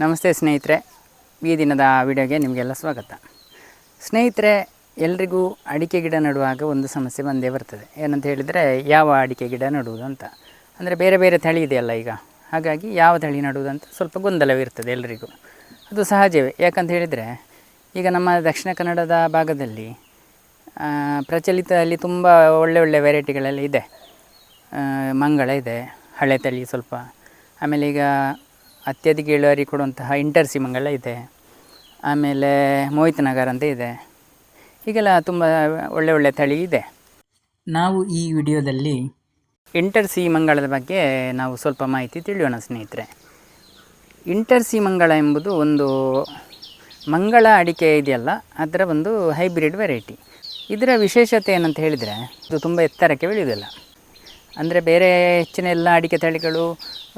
ನಮಸ್ತೆ ಸ್ನೇಹಿತರೆ, ಈ ದಿನದ ವಿಡಿಯೋಗೆ ನಿಮಗೆಲ್ಲ ಸ್ವಾಗತ. ಸ್ನೇಹಿತರೆ, ಎಲ್ರಿಗೂ ಅಡಿಕೆ ಗಿಡ ನೆಡುವಾಗ ಒಂದು ಸಮಸ್ಯೆ ಬಂದೇ ಬರ್ತದೆ. ಏನಂತ ಹೇಳಿದರೆ, ಯಾವ ಅಡಿಕೆ ಗಿಡ ನೆಡುವುದು ಅಂತ. ಅಂದರೆ ಬೇರೆ ಬೇರೆ ತಳಿ ಇದೆಯಲ್ಲ ಈಗ. ಹಾಗಾಗಿ ಯಾವ ತಳಿ ನೆಡುವುದಂತ ಸ್ವಲ್ಪ ಗೊಂದಲವಿರ್ತದೆ ಎಲ್ರಿಗೂ. ಅದು ಸಹಜವೇ. ಯಾಕಂತ ಹೇಳಿದರೆ, ಈಗ ನಮ್ಮ ದಕ್ಷಿಣ ಕನ್ನಡದ ಭಾಗದಲ್ಲಿ ಪ್ರಚಲಿತದಲ್ಲಿ ತುಂಬ ಒಳ್ಳೆ ಒಳ್ಳೆ ವೆರೈಟಿಗಳೆಲ್ಲ ಇದೆ. ಮಂಗಳ ಇದೆ, ಹಳೆ ತಳಿ ಸ್ವಲ್ಪ. ಆಮೇಲೆ ಈಗ ಅತ್ಯಧಿಕ ಇಳುವರಿ ಕೊಡುವಂತಹ ಇಂಟರ್ ಸಿಮಂಗಲ ಇದೆ. ಆಮೇಲೆ ಮೋಹಿತ್ ನಗರ್ ಅಂತ ಇದೆ. ಹೀಗೆಲ್ಲ ತುಂಬ ಒಳ್ಳೆ ಒಳ್ಳೆ ತಳಿ ಇದೆ. ನಾವು ಈ ವಿಡಿಯೋದಲ್ಲಿ ಇಂಟರ್ ಮಂಗಳದ ಬಗ್ಗೆ ನಾವು ಸ್ವಲ್ಪ ಮಾಹಿತಿ ತಿಳಿಯೋಣ ಸ್ನೇಹಿತರೆ. ಇಂಟರ್ ಮಂಗಳ ಎಂಬುದು ಒಂದು ಮಂಗಳ ಅಡಿಕೆ ಇದೆಯಲ್ಲ, ಅದರ ಒಂದು ಹೈಬ್ರಿಡ್ ವೆರೈಟಿ. ಇದರ ವಿಶೇಷತೆ ಏನಂತ ಹೇಳಿದರೆ, ಇದು ತುಂಬ ಎತ್ತರಕ್ಕೆ ಬೆಳೆಯುವುದಿಲ್ಲ. ಅಂದರೆ ಬೇರೆ ಹೆಚ್ಚಿನ ಎಲ್ಲ ಅಡಿಕೆ ತಳಿಗಳು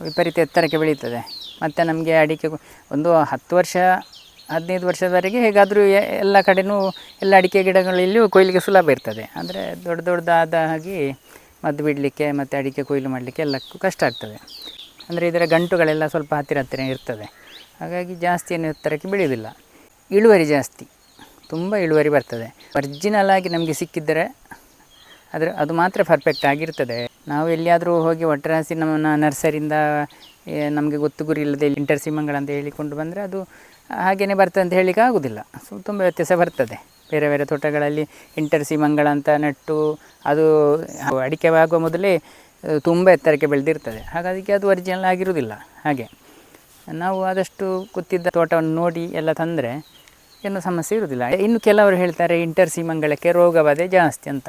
ವಿಪರೀತ ಎತ್ತರಕ್ಕೆ ಬೆಳೀತದೆ ಮತ್ತು ನಮಗೆ ಅಡಿಕೆ ಒಂದು ಹತ್ತು ವರ್ಷ, ಹದಿನೈದು ವರ್ಷದವರೆಗೆ ಹೇಗಾದರೂ ಎಲ್ಲ ಕಡೆಯೂ ಎಲ್ಲ ಅಡಿಕೆ ಗಿಡಗಳಲ್ಲಿಯೂ ಕೊಯ್ಲಿಗೆ ಸುಲಭ ಇರ್ತದೆ. ಅಂದರೆ ದೊಡ್ಡ ದೊಡ್ಡದಾದ ಹಾಗೆ ಮದ್ದು ಬಿಡಲಿಕ್ಕೆ ಮತ್ತು ಅಡಿಕೆ ಕೊಯ್ಲು ಮಾಡಲಿಕ್ಕೆ ಎಲ್ಲಕ್ಕೂ ಕಷ್ಟ ಆಗ್ತದೆ. ಅಂದರೆ ಇದರ ಗಂಟುಗಳೆಲ್ಲ ಸ್ವಲ್ಪ ಹತ್ತಿರ ಹತ್ತಿರ ಇರ್ತದೆ. ಹಾಗಾಗಿ ಜಾಸ್ತಿ ಏನು ಎತ್ತರಕ್ಕೆ ಬೆಳೆಯೋದಿಲ್ಲ ಇಳುವರಿ ಜಾಸ್ತಿ, ತುಂಬ ಇಳುವರಿ ಬರ್ತದೆ. ಒರ್ಜಿನಲ್ ಆಗಿ ನಮಗೆ ಸಿಕ್ಕಿದ್ದರೆ ಅದರ ಅದು ಮಾತ್ರ ಪರ್ಫೆಕ್ಟ್ ಆಗಿರ್ತದೆ. ನಾವು ಎಲ್ಲಿಯಾದರೂ ಹೋಗಿ ಒಟ್ಟರಾಸಿ ನಮ್ಮ ನರ್ಸರಿಯಿಂದ ನಮಗೆ ಗೊತ್ತು ಗುರಿ ಇಲ್ಲದೆ ಇಂಟರ್ ಅಂತ ಹೇಳಿಕೊಂಡು ಬಂದರೆ ಅದು ಹಾಗೇ ಬರ್ತದೆ ಅಂತ ಹೇಳಲಿಕ್ಕೆ ಆಗೋದಿಲ್ಲ. ಸೊ, ತುಂಬ ವ್ಯತ್ಯಾಸ ಬರ್ತದೆ. ಬೇರೆ ಬೇರೆ ತೋಟಗಳಲ್ಲಿ ಇಂಟರ್ ಸಿಮಂಗಳ ಅಂತ ನೆಟ್ಟು ಅದು ಅಡಿಕೆ ಆಗುವ ಮೊದಲೇ ತುಂಬ ಎತ್ತರಕ್ಕೆ ಬೆಳೆದಿರ್ತದೆ. ಹಾಗಾಗಿ ಅದು ಒರಿಜಿನಲ್ ಆಗಿರುವುದಿಲ್ಲ. ಹಾಗೆ. ನಾವು ಆದಷ್ಟು ಕೂತಿದ್ದ ತೋಟವನ್ನು ನೋಡಿ ಎಲ್ಲ ತಂದರೆ ಏನು ಸಮಸ್ಯೆ ಇರುವುದಿಲ್ಲ. ಇನ್ನು ಕೆಲವರು ಹೇಳ್ತಾರೆ ಇಂಟರ್ ಸಿಮಂಗಳಕ್ಕೆ ರೋಗ ಬಾಧೆ ಜಾಸ್ತಿ ಅಂತ.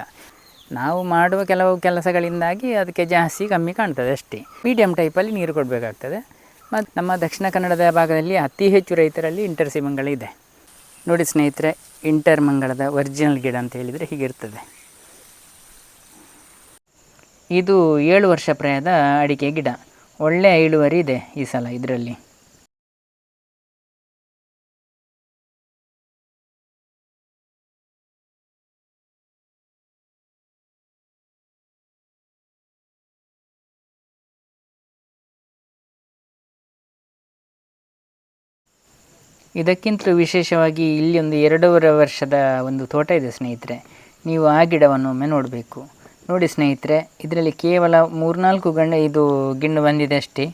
ನಾವು ಮಾಡುವ ಕೆಲವು ಕೆಲಸಗಳಿಂದಾಗಿ ಅದಕ್ಕೆ ಜಾಸ್ತಿ ಕಮ್ಮಿ ಕಾಣ್ತದೆ ಅಷ್ಟೇ. ಮೀಡಿಯಮ್ ಟೈಪಲ್ಲಿ ನೀರು ಕೊಡಬೇಕಾಗ್ತದೆ. ಮತ್ತು ನಮ್ಮ ದಕ್ಷಿಣ ಕನ್ನಡದ ಭಾಗದಲ್ಲಿ ಅತಿ ಹೆಚ್ಚು ರೈತರಲ್ಲಿ ಇಂಟರ್ ಸಿಮಂಗಳ ಇದೆ. ನೋಡಿ ಸ್ನೇಹಿತರೆ ಇಂಟರ್ ಮಂಗಳದ ಒರಿಜಿನಲ್ ಗಿಡ ಅಂತ ಹೇಳಿದರೆ ಹೀಗಿರ್ತದೆ. ಇದು ಏಳು ವರ್ಷ ಪ್ರಾಯದ ಅಡಿಕೆ ಗಿಡ. ಒಳ್ಳೆಯ ಇಳುವರಿ ಇದೆ ಈ ಸಲ ಇದರಲ್ಲಿ. ಇದಕ್ಕಿಂತಲೂ ವಿಶೇಷವಾಗಿ ಇಲ್ಲಿ ಒಂದು ಎರಡೂವರೆ ವರ್ಷದ ಒಂದು ತೋಟ ಇದೆ ಸ್ನೇಹಿತರೆ. ನೀವು ಆ ಗಿಡವನ್ನು ಒಮ್ಮೆ ನೋಡಬೇಕು. ನೋಡಿ ಸ್ನೇಹಿತರೆ, ಇದರಲ್ಲಿ ಕೇವಲ ಮೂರ್ನಾಲ್ಕು ಗಂಡ ಇದು ಗಿಣ್ಣು ಬಂದಿದೆ ಅಷ್ಟೇ.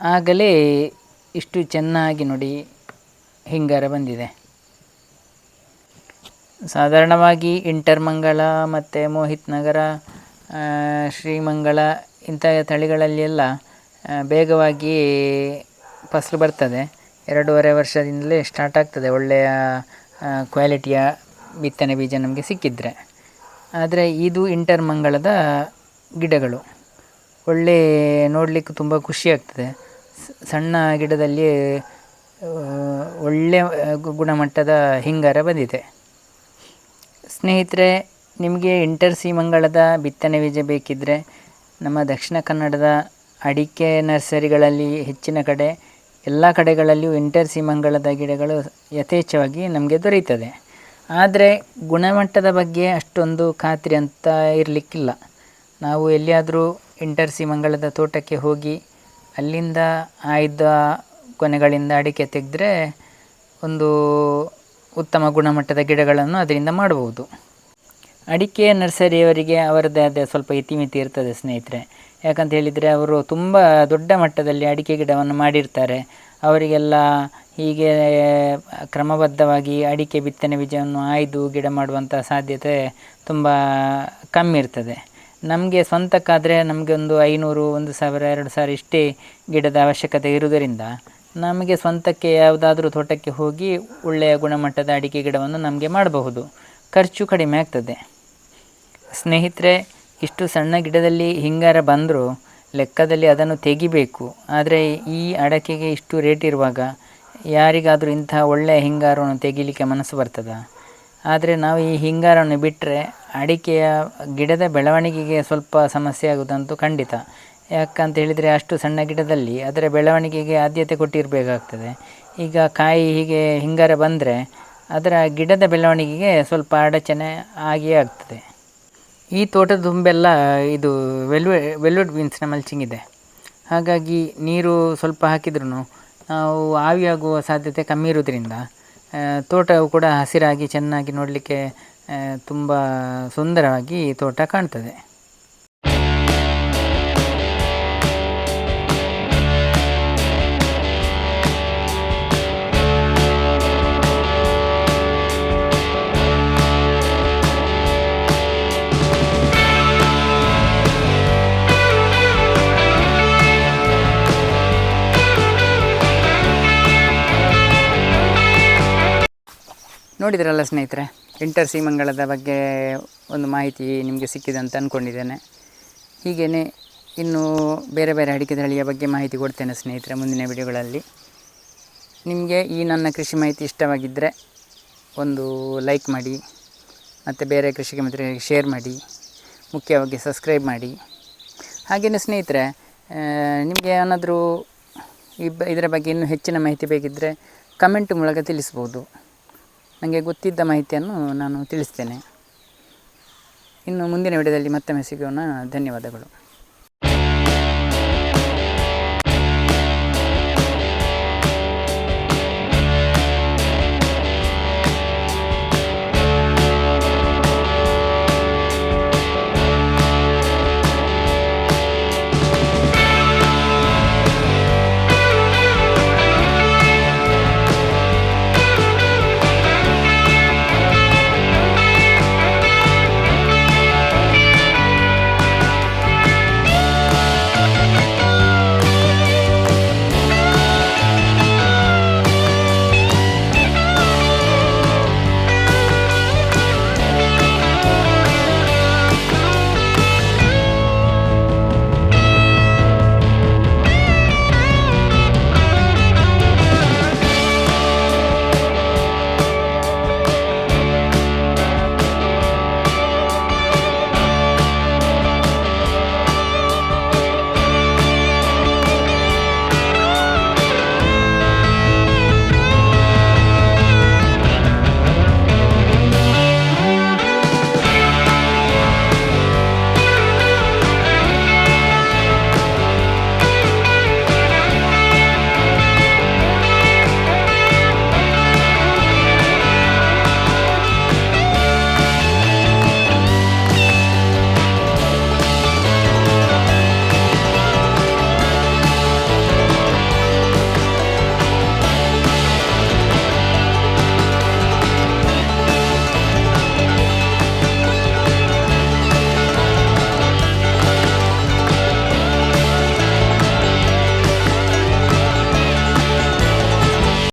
ಆಗಲೇ ಇಷ್ಟು ಚೆನ್ನಾಗಿ ನೋಡಿ ಹಿಂಗಾರ ಬಂದಿದೆ. ಸಾಧಾರಣವಾಗಿ ಇಂಟರ್ಮಂಗಳ ಮತ್ತು ಮೋಹಿತ್ ನಗರ ಶ್ರೀಮಂಗಳ ಇಂಥ ತಳಿಗಳಲ್ಲಿ ಎಲ್ಲ ಬೇಗವಾಗಿ ಫಸಲು ಬರ್ತದೆ. ಎರಡೂವರೆ ವರ್ಷದಿಂದಲೇ ಸ್ಟಾರ್ಟ್ ಆಗ್ತದೆ. ಒಳ್ಳೆಯ ಕ್ವಾಲಿಟಿಯ ಬಿತ್ತನೆ ಬೀಜ ನಮಗೆ ಸಿಕ್ಕಿದ್ರೆ. ಆದರೆ ಇದು ಇಂಟರ್ ಮಂಗಳದ ಗಿಡಗಳು. ಒಳ್ಳೆ ನೋಡಲಿಕ್ಕೆ ತುಂಬ ಖುಷಿ ಆಗ್ತದೆ. ಸಣ್ಣ ಗಿಡದಲ್ಲಿ ಒಳ್ಳೆ ಒಳ್ಳೆಯ ಗುಣಮಟ್ಟದ ಹಿಂಗಾರ ಬಂದಿದೆ. ಸ್ನೇಹಿತರೆ, ನಿಮಗೆ ಇಂಟರ್ ಸಿ ಮಂಗಳದ ಬಿತ್ತನೆ ಬೀಜ ಬೇಕಿದ್ದರೆ ನಮ್ಮ ದಕ್ಷಿಣ ಕನ್ನಡದ ಅಡಿಕೆ ನರ್ಸರಿಗಳಲ್ಲಿ ಹೆಚ್ಚಿನ ಕಡೆ ಎಲ್ಲ ಕಡೆಗಳಲ್ಲಿಯೂ ಇಂಟರ್ ಮಂಗಳದ ಗಿಡಗಳು ಯಥೇಚ್ಛವಾಗಿ ನಮಗೆ ದೊರೆಯುತ್ತದೆ. ಆದರೆ ಗುಣಮಟ್ಟದ ಬಗ್ಗೆ ಅಷ್ಟೊಂದು ಖಾತ್ರಿ ಅಂತ ಇರಲಿಕ್ಕಿಲ್ಲ. ನಾವು ಎಲ್ಲಿಯಾದರೂ ಇಂಟರ್ ಮಂಗಳದ ತೋಟಕ್ಕೆ ಹೋಗಿ ಅಲ್ಲಿಂದ ಆಯ್ದ ಕೊನೆಗಳಿಂದ ಅಡಿಕೆ ತೆಗೆದ್ರೆ ಒಂದು ಉತ್ತಮ ಗುಣಮಟ್ಟದ ಗಿಡಗಳನ್ನು ಅದರಿಂದ ಮಾಡಬಹುದು. ಅಡಿಕೆ ನರ್ಸರಿಯವರಿಗೆ ಅವರದ್ದೇ ಆದ ಸ್ವಲ್ಪ ಇತಿಮಿತಿ ಇರ್ತದೆ ಸ್ನೇಹಿತರೆ. ಯಾಕಂತ ಹೇಳಿದರೆ ಅವರು ತುಂಬ ದೊಡ್ಡ ಮಟ್ಟದಲ್ಲಿ ಅಡಿಕೆ ಗಿಡವನ್ನು ಮಾಡಿರ್ತಾರೆ. ಅವರಿಗೆಲ್ಲ ಹೀಗೆ ಕ್ರಮಬದ್ಧವಾಗಿ ಅಡಿಕೆ ಬಿತ್ತನೆ ಬೀಜವನ್ನು ಆಯ್ದು ಗಿಡ ಮಾಡುವಂಥ ಸಾಧ್ಯತೆ ತುಂಬ ಕಮ್ಮಿ ಇರ್ತದೆ. ನಮಗೆ ಸ್ವಂತಕ್ಕಾದರೆ ನಮಗೆ ಒಂದು ಐನೂರು, ಒಂದು ಸಾವಿರ, ಎರಡು ಸಾವಿರ ಇಷ್ಟೇ ಗಿಡದ ಅವಶ್ಯಕತೆ ಇರುವುದರಿಂದ ನಮಗೆ ಸ್ವಂತಕ್ಕೆ ಯಾವುದಾದ್ರೂ ತೋಟಕ್ಕೆ ಹೋಗಿ ಒಳ್ಳೆಯ ಗುಣಮಟ್ಟದ ಅಡಿಕೆ ಗಿಡವನ್ನು ನಮಗೆ ಮಾಡಬಹುದು. ಖರ್ಚು ಕಡಿಮೆ ಆಗ್ತದೆ. ಸ್ನೇಹಿತರೆ ಇಷ್ಟು ಸಣ್ಣ ಗಿಡದಲ್ಲಿ ಹಿಂಗಾರ ಬಂದರೂ ಲೆಕ್ಕದಲ್ಲಿ ಅದನ್ನು ತೆಗಿಬೇಕು. ಆದರೆ ಈ ಅಡಕೆಗೆ ಇಷ್ಟು ರೇಟ್ ಇರುವಾಗ ಯಾರಿಗಾದರೂ ಇಂಥ ಒಳ್ಳೆಯ ಹಿಂಗಾರವನ್ನು ತೆಗಿಲಿಕ್ಕೆ ಮನಸ್ಸು ಬರ್ತದ? ಆದರೆ ನಾವು ಈ ಹಿಂಗಾರವನ್ನು ಬಿಟ್ಟರೆ ಅಡಿಕೆಯ ಗಿಡದ ಬೆಳವಣಿಗೆಗೆ ಸ್ವಲ್ಪ ಸಮಸ್ಯೆ ಆಗುವುದಂತೂ ಖಂಡಿತ. ಯಾಕಂತ ಹೇಳಿದರೆ ಅಷ್ಟು ಸಣ್ಣ ಗಿಡದಲ್ಲಿ ಅದರ ಬೆಳವಣಿಗೆಗೆ ಆದ್ಯತೆ ಕೊಟ್ಟಿರಬೇಕಾಗ್ತದೆ. ಈಗ ಕಾಯಿ ಹೀಗೆ ಹಿಂಗಾರ ಬಂದರೆ ಅದರ ಗಿಡದ ಬೆಳವಣಿಗೆಗೆ ಸ್ವಲ್ಪ ಅಡಚಣೆ ಆಗಿಯೇ ಆಗ್ತದೆ. ಈ ತೋಟದ ತುಂಬೆಲ್ಲ ಇದು ವೆಲ್ವೆ, ವೆಲ್ವೆಟ್ ಬೀನ್ಸ್ನ ಮಲ್ಚಿಂಗ್ ಇದೆ. ಹಾಗಾಗಿ ನೀರು ಸ್ವಲ್ಪ ಹಾಕಿದ್ರೂ ನಾವು ಆವಿಯಾಗುವ ಸಾಧ್ಯತೆ ಕಮ್ಮಿ ಇರೋದ್ರಿಂದ ತೋಟವು ಕೂಡ ಹಸಿರಾಗಿ ಚೆನ್ನಾಗಿ ನೋಡಲಿಕ್ಕೆ ತುಂಬ ಸುಂದರವಾಗಿ ತೋಟ ಕಾಣ್ತದೆ. ನೋಡಿದ್ರಲ್ಲ ಸ್ನೇಹಿತರೆ ಇಂಟರ್ ಸೀಮಂಗಳದ ಬಗ್ಗೆ ಒಂದು ಮಾಹಿತಿ ನಿಮಗೆ ಸಿಕ್ಕಿದೆ ಅಂತ ಅಂದ್ಕೊಂಡಿದ್ದೇನೆ ಹೀಗೆಯೇ ಇನ್ನೂ ಬೇರೆ ಬೇರೆ ಅಡಿಕೆ ತಳಿಯ ಬಗ್ಗೆ ಮಾಹಿತಿ ಕೊಡ್ತೇನೆ ಸ್ನೇಹಿತರೆ ಮುಂದಿನ ವಿಡಿಯೋಗಳಲ್ಲಿ. ನಿಮಗೆ ಈ ನನ್ನ ಕೃಷಿ ಮಾಹಿತಿ ಇಷ್ಟವಾಗಿದ್ದರೆ ಒಂದು ಲೈಕ್ ಮಾಡಿ, ಮತ್ತು ಬೇರೆ ಕೃಷಿಗೆ ಮಿತ್ರರಿಗೆ ಶೇರ್ ಮಾಡಿ, ಮುಖ್ಯವಾಗಿ ಸಬ್ಸ್ಕ್ರೈಬ್ ಮಾಡಿ. ಹಾಗೆಯೇ ಸ್ನೇಹಿತರೆ ನಿಮಗೆ ಏನಾದರೂ ಈ ಇದರ ಬಗ್ಗೆ ಇನ್ನೂ ಹೆಚ್ಚಿನ ಮಾಹಿತಿ ಬೇಕಿದ್ದರೆ ಕಮೆಂಟ್ ಮೂಲಕ ತಿಳಿಸ್ಬೋದು. ನನಗೆ ಗೊತ್ತಿದ್ದ ಮಾಹಿತಿಯನ್ನು ನಾನು ತಿಳಿಸ್ತೇನೆ. ಇನ್ನು ಮುಂದಿನ ವಿಡಿಯೋದಲ್ಲಿ ಮತ್ತೊಮ್ಮೆ ಸಿಗೋಣ. ಧನ್ಯವಾದಗಳು.